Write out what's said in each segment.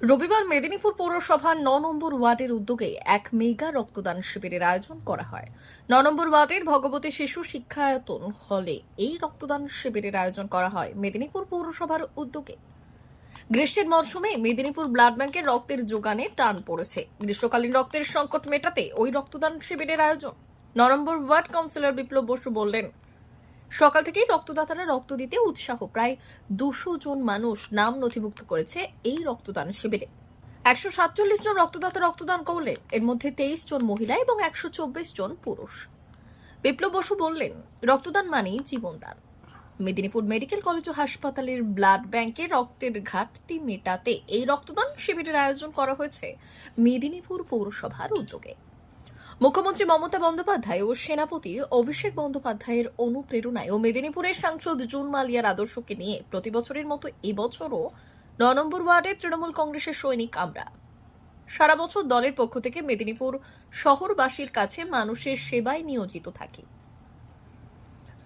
রবিবার মেদিনীপুর পৌরসভার ন নম্বর ওয়ার্ডের উদ্যোগে এক মেগা রক্তদান শিবিরের আয়োজন করা হয়। ন নম্বর ওয়ার্ডের ভগবতী শিশু শিক্ষায়তন হলে এই রক্তদান শিবিরের আয়োজন করা হয় মেদিনীপুর পৌরসভার উদ্যোগে। গ্রীষ্মের মরশুমে মেদিনীপুর ব্লাড ব্যাংকের রক্তের যোগানে টান পড়েছে। গ্রীষ্মকালীন রক্তের সংকট মেটাতে ওই রক্তদান শিবিরের আয়োজন। ন নম্বর ওয়ার্ড কাউন্সিলর বিপ্লব বসু বললেন সকাল থেকেই রক্তদাতারা রক্ত দিতে উৎসাহ। প্রায় দুশো জন মানুষ নাম নথিভুক্ত করেছে এই রক্তদান শিবিরে। একশো সাতচল্লিশ জন রক্তদাতা রক্তদান করলে, এর মধ্যে তেইশ জন মহিলা এবং একশো চব্বিশ জন পুরুষ। বিপ্লব বসু বললেন, রক্তদান মানেই জীবনদান। মেদিনীপুর মেডিকেল কলেজ ও হাসপাতালের ব্লাড ব্যাংকে রক্তের ঘাটতি মেটাতে এই রক্তদান শিবিরের আয়োজন করা হয়েছে মেদিনীপুর পৌরসভার উদ্যোগে। মুখ্যমন্ত্রী মমতা বন্দ্যোপাধ্যায় ও সেনাপতি অভিষেক বন্দ্যোপাধ্যায়ের অনুপ্রেরণায় ও মেদিনীপুরের সাংসদ জুন মালিয়ার আদর্শকে নিয়ে প্রতি বছরের মতো এবছরও ন নম্বর ওয়ার্ডে তৃণমূল কংগ্রেসের সৈনিক আমরা সারা বছর দলের পক্ষ থেকে মেদিনীপুর শহরবাসীর কাছে মানুষের সেবায় নিয়োজিত থাকি।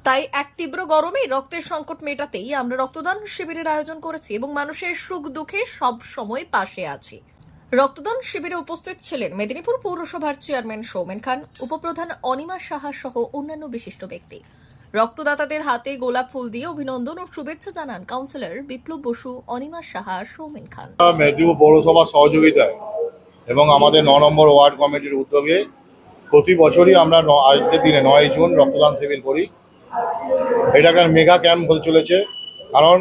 তাই এক তীব্র গরমে রক্তের সংকট মেটাতেই আমরা রক্তদান শিবিরের আয়োজন করেছি এবং মানুষের সুখ দুঃখে সব সময় পাশে আছি। রক্তদান শিবিরে উপস্থিত ছিলেন মেদিনীপুর পৌরসভার চেয়ারম্যান সৌমেন খান, উপপ্রধান অনিমা সাহা সহ অন্যান্য বিশিষ্ট ব্যক্তি। রক্তদাতাদের হাতে গোলাপ ফুল দিয়ে অভিনন্দন ও শুভেচ্ছা জানান কাউন্সিলর বিপ্লব বসু, অনিমা সাহা, সৌমেন খান। মেদিনীপুর পৌরসভা সহযোগিতায় এবং আমাদের ন নম্বর ওয়ার্ড কমিটির উদ্যোগে প্রতি বছরই আমরা আজকের দিনে নয় জুন রক্তদান শিবির করি। এটা একটা মেগা ক্যাম্প হতে চলেছে। কারণ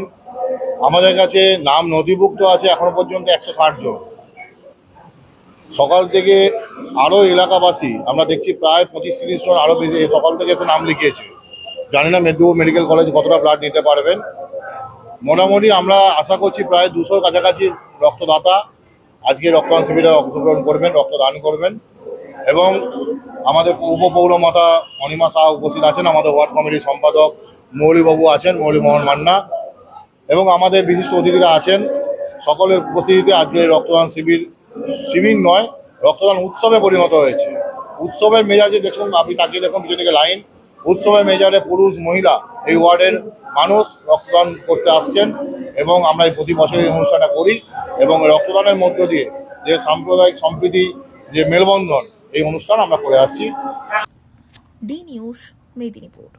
আমাদের কাছে নাম নথিভুক্ত আছে এখনও পর্যন্ত একশো ষাট জন। সকাল থেকে আরও এলাকাবাসী, আমরা দেখছি প্রায় পঁচিশ তিরিশ জন আরও বেশি, সকাল থেকে এসে নাম লিখিয়েছে। জানি না মেদিনীপুর মেডিকেল কলেজ কতটা ব্লাড নিতে পারবেন। মোটামুটি আমরা আশা করছি প্রায় দুশোর কাছাকাছি রক্তদাতা, আজকে রক্তদান শিবিরে অংশগ্রহণ করবেন, রক্তদান করবেন। এবং আমাদের উপপৌরমাতা অনিমা শাহ উপস্থিত আছেন, আমাদের ওয়ার্ড কমিটির সম্পাদক মৌলিবাবু আছেন, মৌলি মোহন মান্না। এবং আমাদের বিশিষ্ট অতিথিরা আছেন। সকলের উপস্থিতিতে আজকের এই রক্তদান শিবির শিবির নয়, রক্তদান উৎসবে পরিণত হয়েছে। উৎসবের মেজাজে দেখুন, আপনি তাকিয়ে দেখুন, পিছনে দিকে লাইন। উৎসবের মেজাজে পুরুষ, মহিলা এই ওয়ার্ডের মানুষ রক্তদান করতে আসছেন এবং আমরা এই প্রতি বছর এই অনুষ্ঠানটা করি এবং রক্তদানের মধ্য দিয়ে যে সাম্প্রদায়িক সম্প্রীতি, যে মেলবন্ধন, এই অনুষ্ঠান আমরা করে আসছি। D News, Medinipur.